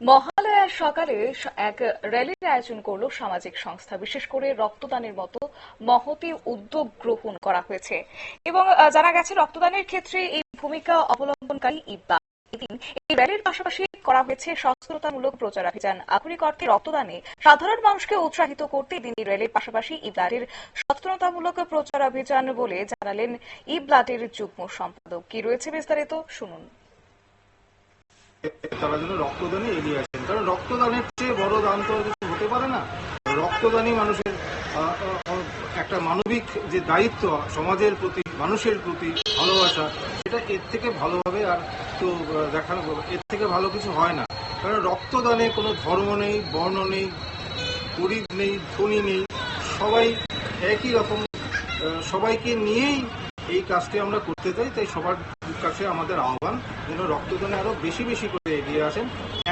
মহালয়ার সকালে এক র্যালির আয়োজন করল সামাজিক সংস্থা। বিশেষ করে রক্তদানের মতো মহতি উদ্যোগ গ্রহণ করা হয়েছে। এবং জানা গেছে রক্তদানের ক্ষেত্রে এই ভূমিকা অবলম্বনকারী ইব্বা। এদিন এই র্যালির পাশাপাশি করা হয়েছে সচেতনতামূলক প্রচারাভিযান আধুনিক অর্থে রক্তদানে সাধারণ মানুষকে উৎসাহিত করতে দিন এই র্যালির পাশাপাশি ইবলাটের সচেতনতামূলক প্রচারাভিযান বলে জানালেন ইবলাটের যুগ্ম সম্পাদক। কি রয়েছে বিস্তারিত শুনুন। তারা যেন রক্তদানে এগিয়ে আসেন। কারণ রক্তদানের চেয়ে বড় দান তো কিছু হতে পারে না। রক্তদানই মানুষের একটা মানবিক যে দায়িত্ব সমাজের প্রতি, মানুষের প্রতি ভালোবাসা, সেটা এর থেকে ভালোভাবে আর তো দেখানো এর থেকে ভালো কিছু হয় না। কারণ রক্তদানে কোনো ধর্ম নেই, বর্ণ নেই গরিব নেই ধনী নেই। সবাই একই রকম সবাইকে নিয়েই এই কাজটি আমরা করতে চাই, তাই সবার কাছে আমাদের আহ্বান যেন রক্তদানে আরও বেশি বেশি করে এগিয়ে আসেন।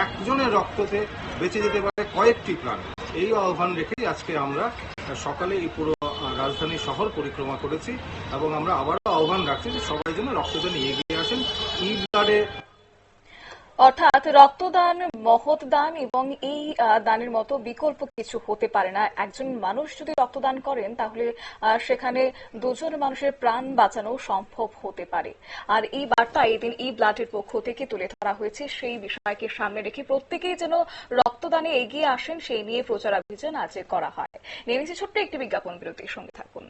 একজনের রক্ততে বেঁচে যেতে পারে কয়েকটি প্রাণ। এই আহ্বান রেখেই আজকে আমরা সকালে এই পুরো রাজধানী শহর পরিক্রমা করেছি এবং আমরা আবারও আহ্বান রাখছি যে সবাই যেন রক্তদানে এগিয়ে আসেন। ই ব্লাডে অর্থাৎ রক্তদান মহৎ দান এবং এই দানের মতো বিকল্প কিছু হতে পারে না। একজন মানুষ যদি রক্তদান করেন, তাহলে সেখানে দুজন মানুষের প্রাণ বাঁচানো সম্ভব হতে পারে। আর এই বার্তা এদিন ই ব্লাডের পক্ষ থেকে তুলে ধরা হয়েছে, সেই বিষয়কে সামনে রেখে প্রত্যেকেই যেন রক্তদানে এগিয়ে আসেন, সেই নিয়ে প্রচারাভিযান আজ করা হয়। নেমেছে ছোট্ট একটি বিজ্ঞাপন বিরতির সঙ্গে থাকুন।